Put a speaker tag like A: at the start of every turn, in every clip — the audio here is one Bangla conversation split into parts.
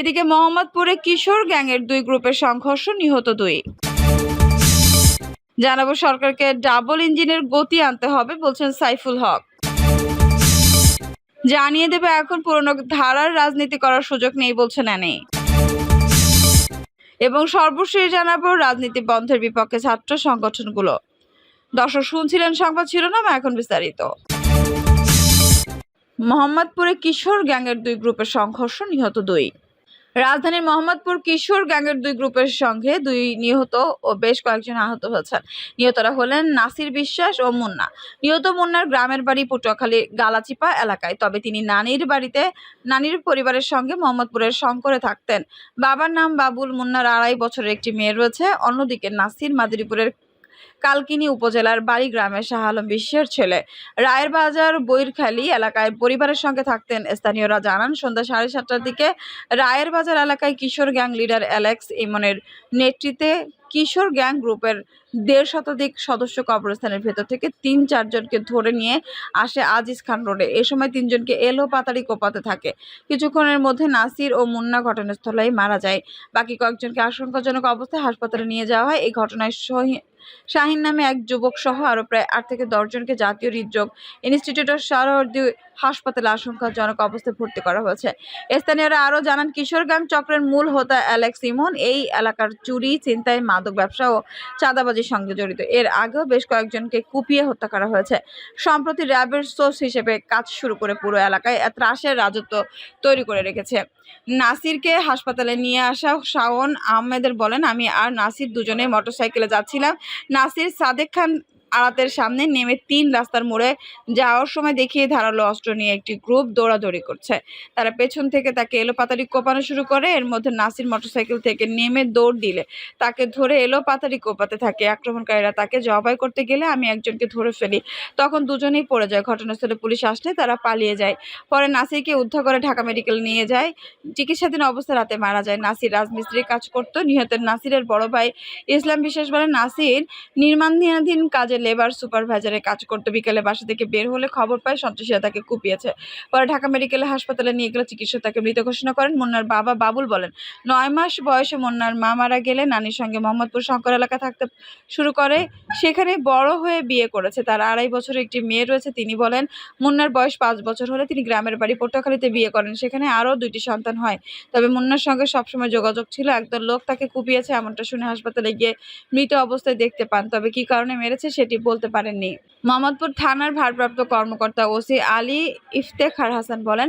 A: এদিকে মোহাম্মদপুরে কিশোর গ্যাংয়ের দুই গ্রুপের সংঘর্ষ নিহত দুই। জানাব সরকারকে ডাবল ইঞ্জিনের গতি আনতে হবে বলছেন সাইফুল হক। জানিয়ে দেবে এখন পুরনো ধারার রাজনীতি করার সুযোগ নেই বলছেন এনে এবং সর্বশেষ জানাব রাজনীতি বন্ধের বিপক্ষে ছাত্র সংগঠনগুলো। দর্শক শুনছিলেন সংবাদ শিরোনাম, এখন বিস্তারিত। মোহাম্মদপুরে কিশোর গ্যাংয়ের দুই গ্রুপের সংঘর্ষ নিহত দুই। রাজধানীর মোহাম্মদপুর কিশোর গ্যাংয়ের দুই গ্রুপের সঙ্গে দুই নিহত ও বেশ কয়েকজন আহত হয়েছেন। নিহতরা হলেন নাসির বিশ্বাস ও মুন্না। নিহত মুন্নার গ্রামের বাড়ি পটুয়াখালী গালাচিপা এলাকায়, তবে তিনি নানির বাড়িতে, নানির পরিবারের সঙ্গে মোহাম্মদপুরের শঙ্করে থাকতেন। বাবার নাম বাবুল, মুন্নার আড়াই বছরের একটি মেয়ে রয়েছে। অন্যদিকে নাসির মাদারীপুরের কালকিনি উপজেলার বাড়ি গ্রামের শাহ আলম বিশ্বের ছেলে। রায়ের বাজার বৈরখালী এলাকায় পরিবারের সঙ্গে থাকতেন স্থানীয়রা। জানান, সন্ধ্যা সাড়ে সাতটার দিকে রায়ের বাজার এলাকায় কিশোর গ্যাং লিডার অ্যালেক্স ইমনের নেতৃত্বে কিশোর গ্যাং গ্রুপের দেড় শতাধিক সদস্য কবরস্থানের ভেতর থেকে তিন চারজনকে ধরে নিয়ে আসে আজিজ খান রোডে। এ সময় তিনজনকে এলো পাতাড়ি কোপাতে থাকে। কিছুক্ষণের মধ্যে নাসির ও মুন্না ঘটনাস্থলেই মারা যায়। বাকি কয়েকজনকে আশঙ্কাজনক অবস্থায় হাসপাতালে নিয়ে যাওয়া হয়। এই ঘটনায় শাহিন নামে এক যুবক সহ আরও প্রায় আট থেকে দশজনকে জাতীয় হৃদরোগ ইনস্টিটিউট অফ শারদি হাসপাতালে আশঙ্কাজনক অবস্থায় ভর্তি করা হয়েছে। স্থানীয়রা আরও জানান কিশোর গ্যাং চক্রের মূল হোতা অ্যালেক্স ইমন, এই এলাকার চুরি চিন্তায় মাদক ব্যবসা ও চাঁদাবাজির সঙ্গে জড়িত। এর আগেও বেশ কয়েকজনকে কুপিয়ে হত্যা করা হয়েছে। সম্প্রতি র্যাবের সোর্স হিসেবে কাজ শুরু করে পুরো এলাকায় ত্রাসের রাজত্ব তৈরি করে রেখেছে। নাসিরকে হাসপাতালে নিয়ে আসা শাওন আহমেদের বলেন, আমি আর নাসির দুজনে মোটরসাইকেলে যাচ্ছিলাম। নাসির সাদেক খান আড়াতের সামনে নেমে তিন রাস্তার মোড়ে যাওয়ার সময় দেখিয়ে ধারালো অস্ত্র নিয়ে একটি গ্রুপ দৌড়াদৌড়ি করছে। তারা পেছন থেকে তাকে এলোপাতাড়ি কোপানো শুরু করে, এর মধ্যে নাসির মোটরসাইকেল থেকে নেমে দৌড় দিলে। তাকে ধরে এলো পাতাড়ি কোপাতে থাকে। আক্রমণকারীরা তাকে জবাই করতে গেলে আমি একজনকে ধরে ফেলি। তখন দুজনেই পড়ে যায়। ঘটনাস্থলে পুলিশ আসলে তারা পালিয়ে যায়। পরে নাসিরকে উদ্ধার করে ঢাকা মেডিকেল নিয়ে যায়। চিকিৎসাধীন অবস্থায় রাতে মারা যায়। নাসির রাজমিস্ত্রির কাজ করত। নিহতের নাসিরের বড় ভাই ইসলাম বিশ্বাস বলেন, নাসির নির্মাণাধীন কাজে লেবার সুপারভাইজারে কাজ করতো বিকেলে বাসা থেকে বের হলে খবর পায় সন্ত্রাসীরা তাকে কুপিয়েছে। পরে ঢাকা মেডিকেল হাসপাতালে নিয়ে গেলে চিকিৎসক তাকে মৃত ঘোষণা করেন। মুন্নার বাবা বাবুল বলেন, নয় মাস বয়সে মুন্নার মা মারা গেলে নানির সঙ্গে মোহাম্মদপুর শঙ্কর এলাকা থাকতে শুরু করে। সেখানে বড় হয়ে বিয়ে করেছে। তার আড়াই বছর একটি মেয়ে রয়েছে। তিনি বলেন, মুন্নার বয়স পাঁচ বছর হলে তিনি গ্রামের বাড়ি পটুয়াখালীতে বিয়ে করেন। সেখানে আরও দুইটি সন্তান হয়। তবে মুন্নার সঙ্গে সবসময় যোগাযোগ ছিল। একদল লোক তাকে কুপিয়েছে এমনটা শুনে হাসপাতালে গিয়ে মৃত অবস্থায় দেখতে পান। তবে কি কারণে মেরেছে সেটি বলতে পারেননি। মোহাম্মদপুর থানার ভারপ্রাপ্ত কর্মকর্তা ওসি আলী ইফতেখার হাসান বলেন,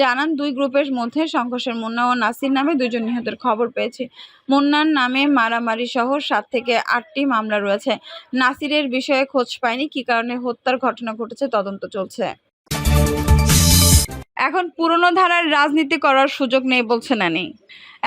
A: জানান, দুই গ্রুপের মধ্যে সংঘর্ষের মুন্না ও নাসির নামে দুজন নিহতের খবর পেয়েছি। মুন্নার নামে মারামারি সহ সাত থেকে আটটি মামলা রয়েছে। নাসিরের বিষয়ে খোঁজ পায়নি কি কারণে হত্যার ঘটনা ঘটেছে তদন্ত চলছে। এখন পুরনো ধারার রাজনীতি করার সুযোগ নেই বলছে নানি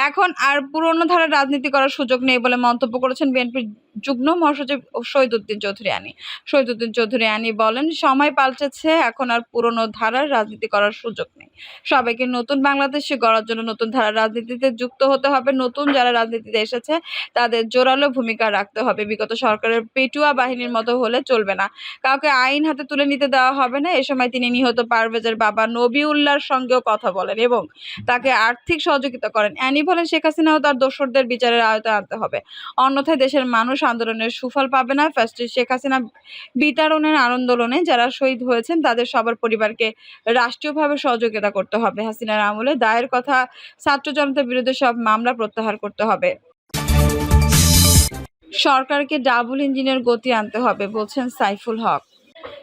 A: এখন আর পুরনো ধারার রাজনীতি করার সুযোগ নেই বলে মন্তব্য করেছেন বিএনপির যুগ্ম মহাসচিব শহীদুদ্দিন চৌধুরী আনি। শহীদুদ্দিন চৌধুরী আনি বলেন, সময় পাল্টেছে, এখন আর পুরনো ধারার রাজনীতি করার সুযোগ নেই। সবাইকে নতুন বাংলাদেশে গড়ার জন্য নতুন ধারার রাজনীতিতে যুক্ত হতে হবে। নতুন যারা রাজনীতিতে এসেছে, তাদের জোরালো ভূমিকা রাখতে হবে। বিগত সরকারের পেটুয়া বাহিনীর মতো হলে চলবে না। কাউকে আইন হাতে তুলে নিতে দেওয়া হবে না। এ সময় তিনি নিহত পারভেজের বাবা নবিউল্লাহর সঙ্গেও কথা বলেন এবং তাকে আর্থিক সহযোগিতা করেন। অ্যানি বলেন, শেখ হাসিনাও তার দোসরদের বিচারের আয়তায় আনতে হবে। অন্যথায় দেশের মানুষ আন্দোলনের সুফল পাবে না। ফার্স্টে শেখ হাসিনা বিতাড়নের আন্দোলনে যারা শহীদ হয়েছেন, তাদের সবার পরিবারকে রাষ্ট্রীয়ভাবে সহযোগিতা করতে হবে। হাসিনার আমলে দায়ের কথা ছাত্র জনতার বিরুদ্ধে সব মামলা প্রত্যাহার করতে হবে। সরকারকে ডাবল ইঞ্জিনের গতি আনতে হবে, বলছেন সাইফুল হক।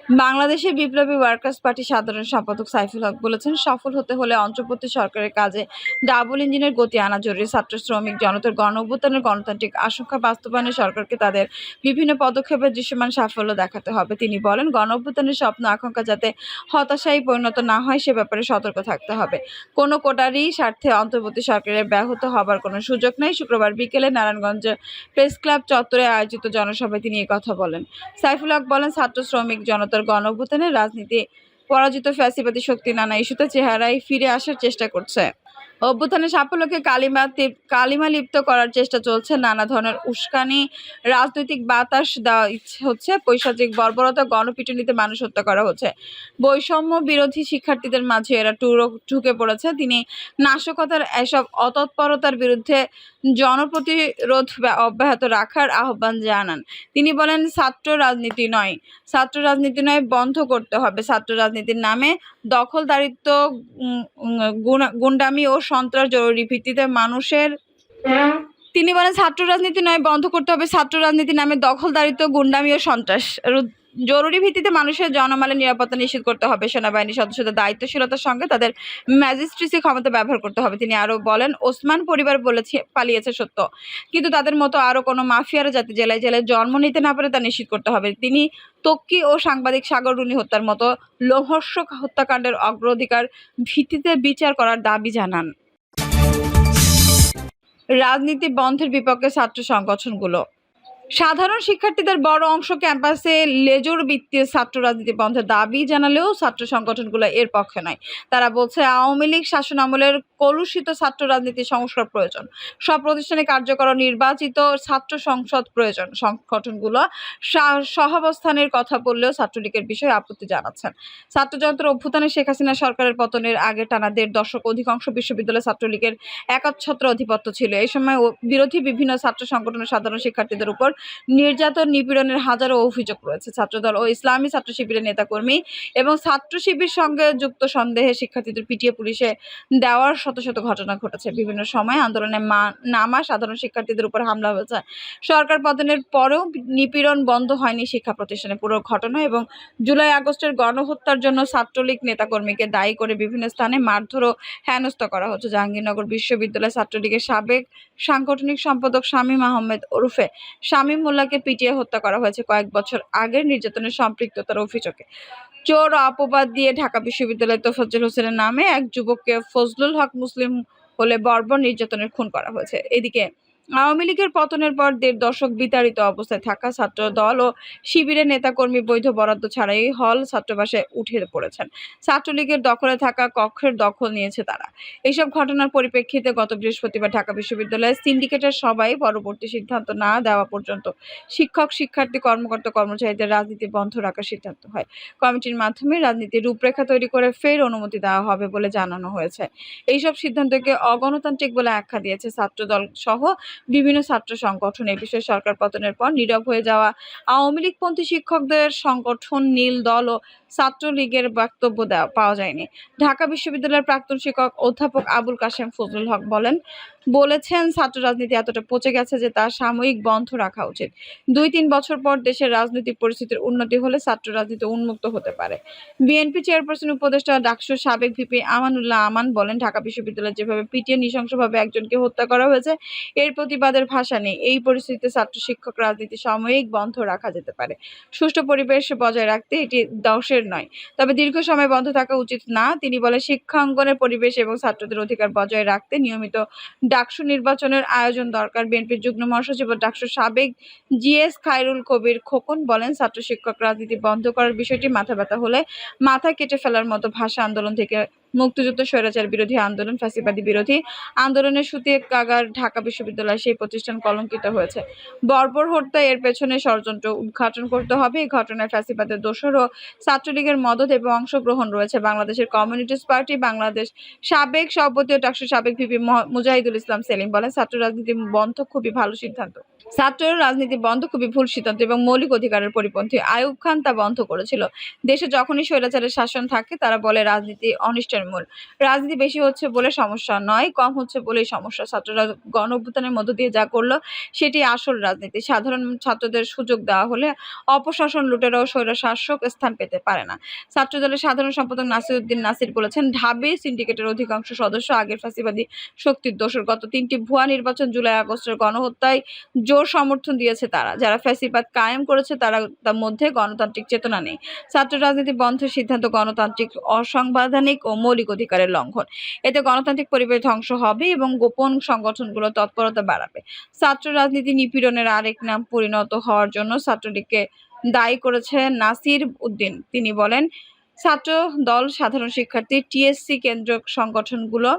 A: বাংলাদেশের বিপ্লবী ওয়ার্কার্স পার্টি সাধারণ সম্পাদক সাইফুল হক বলেছেন, সফল হতে হলে অন্তর্বর্তী সরকারের কাজে ডাবল ইঞ্জিনের গতি আনা জরুরি। ছাত্র, শ্রমিক, জনতার গণ অভ্যুত্থানের গণতান্ত্রিক আশঙ্কা বাস্তবায়নে সরকারকে তাদের বিভিন্ন পদক্ষেপের দৃশ্যমান সাফল্য দেখাতে হবে। তিনি বলেন, গণ অভ্যুত্থানের স্বপ্ন, আকাঙ্ক্ষা যাতে হতাশায় পরিণত না হয়, সে ব্যাপারে সতর্ক থাকতে হবে। কোনো কোটারই স্বার্থে অন্তর্বর্তী সরকারের ব্যাহত হবার কোনো সুযোগ নেই। শুক্রবার বিকেলে নারায়ণগঞ্জ প্রেস ক্লাব চত্বরে আয়োজিত জনসভায় তিনি কথা বলেন। সাইফুল হক বলেন, ছাত্র, শ্রমিক জনতার গণ অভ্যুত্থানের রাজনীতি, পরাজিত ফ্যাসিবাদী শক্তি নানা ইস্যুতে চেহারায় ফিরে আসার চেষ্টা করছে। অভ্যুত্থানের সাফল্যকে কালিমা কালিমা লিপ্ত করার চেষ্টা চলছে নানা ধরনের উস্কানি, রাজনৈতিক বাতাস দেওয়া ইচ্ছে হচ্ছে, পৈশাচিক বর্বরতা, গণপিটুনিতে মানুষ হত্যা করা হচ্ছে। বৈষম্য বিরোধী শিক্ষার্থীদের মাঝে এরা টুরো, ঢুকে পড়েছে। তিনি নাশকতার এসব অতৎপরতার বিরুদ্ধে জনপ্রতিরোধ ব্যা- অব্যাহত রাখার আহ্বান জানান। তিনি বলেন ছাত্র রাজনীতি নয়। ছাত্র রাজনীতি নয় বন্ধ করতে হবে। ছাত্র রাজনীতির নামে দখলদারিত্ব গুন্ডামি ও সন্ত্রাস জরুরি ভিত্তিতে মানুষের তিনি বলেন ছাত্র রাজনীতি নয় বন্ধ করতে হবে। ছাত্র রাজনীতি নামে দখলদারিত্ব গুন্ডামি ও সন্ত্রাস জরুরি ভিত্তিতে মানুষের জনমালের নিরাপত্তা নিশ্চিত করতে হবে সেনাবাহিনী সদস্যদের দায়িত্বশীলতার সঙ্গে তাদের ম্যাজিস্ট্রেসি ক্ষমতা ব্যবহার করতে হবে। তিনি আরও বলেন, ওসমান পরিবার বলেছে, পালিয়েছে সত্য। কিন্তু তাদের মতো আরও কোনো মাফিয়ারা যাতে জেলায় জেলায় জন্ম নিতে না পারে তা নিশ্চিত করতে হবে। তিনি তক্কি ও সাংবাদিক সাগর রুনি হত্যার মতো লোহর্ষক হত্যাকাণ্ডের অগ্রাধিকার ভিত্তিতে বিচার করার দাবি জানান। রাজনীতি বন্ধের বিপক্ষে ছাত্র সংগঠনগুলো সাধারণ শিক্ষার্থীদের বড় অংশ ক্যাম্পাসে লেজুর ভিত্তিক ছাত্র রাজনীতি বন্ধের দাবি জানালেও ছাত্র সংগঠনগুলো এর পক্ষে নয়। তারা বলছে, আওয়ামী লীগ শাসন আমলের কলুষিত ছাত্র রাজনীতি সংস্কার প্রয়োজন। সব প্রতিষ্ঠানে কার্যকর নির্বাচিত ছাত্র সংসদ প্রয়োজন। সংগঠনগুলো সহাবস্থানের কথা বললেও ছাত্রলীগের বিষয়ে আপত্তি জানাচ্ছেন। ছাত্রযন্ত্র অভ্যুত্থানে শেখ হাসিনা সরকারের পতনের আগে টানা দেড় দশক অধিকাংশ বিশ্ববিদ্যালয় ছাত্রলীগের একচ্ছত্র আধিপত্য ছিল। এই সময় বিরোধী বিভিন্ন ছাত্র সংগঠনের সাধারণ শিক্ষার্থীদের উপর নির্যাতন নিপীড়নের হাজারো অভিযোগ রয়েছে। ছাত্রদল ও ইসলামী ছাত্র শিবিরের নেতাকর্মী এবং ছাত্র শিবির সঙ্গে যুক্ত সন্দেহে শিক্ষার্থীদের পিটিয়ে পুলিশে দেওয়ার শত শত ঘটনা ঘটেছে। বিভিন্ন সময় আন্দোলনে নামা সাধারণ শিক্ষার্থীদের উপর হামলা হয়েছে। সরকার পতনের পরেও নিপীড়ন বন্ধ হয়নি শিক্ষা প্রতিষ্ঠানে। পুরো ঘটনা এবং জুলাই আগস্টের গণহত্যার জন্য ছাত্রলীগ নেতাকর্মীকে দায়ী করে বিভিন্ন স্থানে মারধর ও হেনস্থা করা হচ্ছে। জাহাঙ্গীরনগর বিশ্ববিদ্যালয় ছাত্রলীগের সাবেক সাংগঠনিক সম্পাদক শামীম আহমেদ ওরফে শামীম মোল্লাকে পিটিয়ে হত্যা করা হয়েছে কয়েক বছর আগের নির্যাতনের সম্পৃক্ততার অভিযোগে। চোর অপবাদ দিয়ে ঢাকা বিশ্ববিদ্যালয়ের তোফাজ্জল হোসেনের নামে এক যুবককে ফজলুল হক মুসলিম হলে বর্বর নির্যাতনের খুন করা হয়েছে। এদিকে আওয়ামী লীগের পতনের পর দেড় দশক বিতাড়িত অবস্থায় থাকা ছাত্র দল ও শিবিরের নেতাকর্মী বৈধ বরাদ্দ ছাড়াই হল ছাত্রাবাসে উঠে পড়েছেন। ছাত্রলীগের দখলে থাকা কক্ষের দখল নিয়েছে তারা। এইসব ঘটনার পরিপ্রেক্ষিতে গত বৃহস্পতিবার ঢাকা বিশ্ববিদ্যালয়ের সিন্ডিকেটের সবাই পরবর্তী সিদ্ধান্ত না দেওয়া পর্যন্ত শিক্ষক, শিক্ষার্থী, কর্মকর্তা, কর্মচারীদের রাজনীতি বন্ধ রাখার সিদ্ধান্ত হয়। কমিটির মাধ্যমে রাজনীতির রূপরেখা তৈরি করে ফের অনুমতি দেওয়া হবে বলে জানানো হয়েছে। এইসব সিদ্ধান্তকে অগণতান্ত্রিক বলে আখ্যা দিয়েছে ছাত্রদল সহ বিভিন্ন ছাত্র সংগঠন এ বিষয়ে সরকার পতনের পর নীরব হয়ে যাওয়া আওয়ামী লীগপন্থী শিক্ষকদের সংগঠন, নীল দল ও ছাত্রলীগের বক্তব্য পাওয়া যায়নি। ঢাকা বিশ্ববিদ্যালয়ের প্রাক্তন শিক্ষক অধ্যাপক আবুল কাশেম ফজলুল হক বলেন, বলেছেন ছাত্র রাজনীতি এতটা পচে গেছে যে তা সাময়িক বন্ধ রাখা উচিত। দুই তিন বছর পর দেশের রাজনৈতিক পরিস্থিতির উন্নতি হলে ছাত্র রাজনীতি উন্মুক্ত হতে পারে। বিএনপি চেয়ারপারসন উপদেষ্টা ডাকসুর সাবেক ভিপি আমানুল্লাহ আমান বলেন, ঢাকা বিশ্ববিদ্যালয়ে যেভাবে পিটিয়ে নৃশংসভাবে একজনকে হত্যা করা হয়েছে, এর প্রতিবাদের ভাষা নেই। এই পরিস্থিতিতে ছাত্র শিক্ষক রাজনীতি সাময়িক বন্ধ রাখা যেতে পারে। সুষ্ঠু পরিবেশ বজায় রাখতে এটি দশের নয়। তবে দীর্ঘ সময় বন্ধ থাকা উচিত না। তিনি বলেন শিক্ষাঙ্গনের পরিবেশ এবং ছাত্রদের অধিকার বজায় রাখতে নিয়মিত ডাকসু নির্বাচনের আয়োজন দরকার। বিএনপির যুগ্ম মহাসচিব ও ডাকসুর সাবেক জিএস খায়রুল কবির খোকন বলেন, ছাত্র শিক্ষক রাজনীতি বন্ধ করার বিষয়টি মাথা ব্যথা হলে মাথা কেটে ফেলার মতো ভাষা আন্দোলন থেকে মুক্তিযুদ্ধ, স্বৈরাচার বিরোধী আন্দোলন, ফ্যাসিবাদী বিরোধী আন্দোলনের সুতিয়ে কাগার ঢাকা বিশ্ববিদ্যালয় সেই প্রতিষ্ঠান কলঙ্কিত হয়েছে। বর্বর হত্যা এর পেছনে ষড়যন্ত্র উদ্ঘাটন করতে হবে। এই ঘটনায় ফ্যাসিবাদের দোসর ও ছাত্রলীগের মদত এবং অংশগ্রহণ রয়েছে। বাংলাদেশের কমিউনিস্ট পার্টি বাংলাদেশ সাবেক সভাপতি ও ডাকসুর সাবেক ভিপি মুজাহিদুল ইসলাম সেলিম বলেন, ছাত্র রাজনীতি বন্ধ খুবই ভালো সিদ্ধান্ত। ছাত্র রাজনীতি বন্ধ খুবই ভুল সিদ্ধান্ত এবং মৌলিক অধিকারের পরিপন্থী আয়ুব খান তা বন্ধ করেছিল। দেশে যখনই স্বৈরাচারের শাসন থাকে, তারা বলে রাজনীতি অনিষ্টের মূল। রাজনীতি বেশি হচ্ছে বলে সমস্যা নয়, কম হচ্ছে বলেই সমস্যা। ছাত্ররা গণ অভ্যুত্থানের মধ্য দিয়ে যা করল, সেটি আসল রাজনীতি। সাধারণ ছাত্রদের সুযোগ দেওয়া হলে অপশাসন লুটেরা ও স্বৈর শাসক স্থান পেতে পারে না। ছাত্রদলের সাধারণ সম্পাদক নাসির উদ্দিন নাসির বলেছেন, ঢাবি সিন্ডিকেটের অধিকাংশ সদস্য আগের ফাঁসিবাদী শক্তির দোষর। গত তিনটি ভুয়া নির্বাচন জুলাই আগস্টের গণহত্যায় জোর সমর্থন দিয়েছে তারা। যারা ফ্যাসিবাদ কায়েম করেছে, তারা তার মধ্যে গণতান্ত্রিক চেতনা নেই। ছাত্র রাজনীতি বন্ধের সিদ্ধান্ত গণতান্ত্রিক, অসাংবিধানিক ও মৌলিক অধিকারের লঙ্ঘন। এতে গণতান্ত্রিক পরিবেশ ধ্বংস হবে এবং গোপন সংগঠনগুলো তৎপরতা বাড়াবে। ছাত্র রাজনীতি নিপীড়নের আরেক নাম পরিণত হওয়ার জন্য ছাত্রলীগকে দায়ী করেছে নাসির উদ্দিন। তিনি বলেন ছাত্র দল সাধারণ শিক্ষার্থী, টিএসসি কেন্দ্র সংগঠনগুলো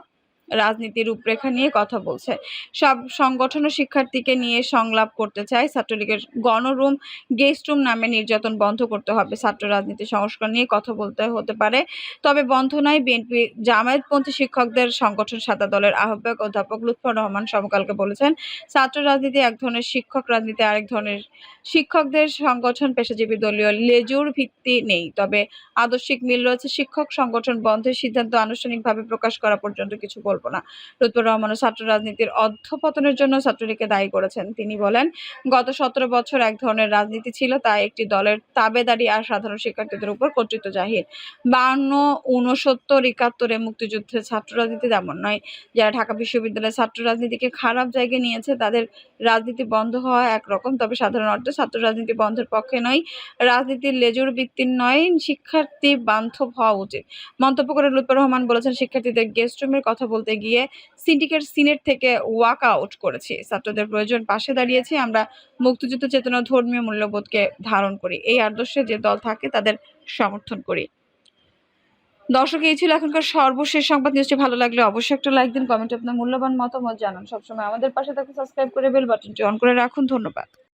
A: রাজনীতির রূপরেখা নিয়ে কথা বলছে। সব সংগঠন ও শিক্ষার্থীকে নিয়ে সংলাপ করতে চায় ছাত্রলীগের গণরুম, গেস্ট রুম নামে নির্যাতন বন্ধ করতে হবে। ছাত্র রাজনীতি সংস্কার নিয়ে কথা বলতে হতে পারে। তবে বন্ধ নয়, বিএনপি জামায়াতপন্থী শিক্ষকদের সংগঠন সাদা দলের আহ্বায়ক অধ্যাপক লুৎফর রহমান সমকালকে বলেছেন, ছাত্র রাজনীতি এক ধরনের শিক্ষক রাজনীতি, আরেক ধরনের শিক্ষকদের সংগঠন পেশাজীবী দলীয় লেজুর ভিত্তি নেই। তবে আদর্শিক মিল রয়েছে, শিক্ষক সংগঠন বন্ধের সিদ্ধান্ত আনুষ্ঠানিকভাবে প্রকাশ করা পর্যন্ত কিছু বলব। না। লুৎফর রহমান ছাত্র রাজনীতির অধঃপতনের জন্য ছাত্রলীগকে দায়ী করেছেন। তিনি বলেন, গত সতেরো বছর এক ধরনের রাজনীতি ছিল, তা একটি দলের তাবেদারি আর সাধারণ শিক্ষার্থীদের উপর কর্তৃত্ব জাহির। বান্ন, ঊনসত্তর, একাত্তরে মুক্তিযুদ্ধের ছাত্র রাজনীতি তেমন নয়। যারা ঢাকা বিশ্ববিদ্যালয়ের ছাত্র রাজনীতিকে খারাপ জায়গায় নিয়েছে, তাদের রাজনীতি বন্ধ হওয়া একরকম। তবে সাধারণ অর্থে ছাত্র রাজনীতি বন্ধের পক্ষে নয়, রাজনীতির লেজুর ভিত্তির নয়, শিক্ষার্থী বান্ধব হওয়া উচিত। মন্তব্য করে লুৎফর রহমান বলেছেন, শিক্ষার্থীদের গেস্ট রুমের কথা বলতে গিয়ে সিন্ডিকেট সিনেট থেকে ওয়াক আউট করেছি। ছাত্রদের প্রয়োজন পাশে দাঁড়িয়েছি। আমরা মুক্তিযুদ্ধ চেতনা ধর্মীয় মূল্যবোধকে ধারণ করি। এই আদর্শে যে দল থাকে, তাদের সমর্থন করি। দর্শক, এই ছিল এখনকার সর্বশেষ সংবাদ। নিউজটি ভালো লাগলে অবশ্যই একটা লাইক দিন, কমেন্টে আপনার মূল্যবান মতামত জানান। সবসময় আমাদের পাশে থাকুন, সাবস্ক্রাইব করে বেল বাটনটি অন করে রাখুন। ধন্যবাদ।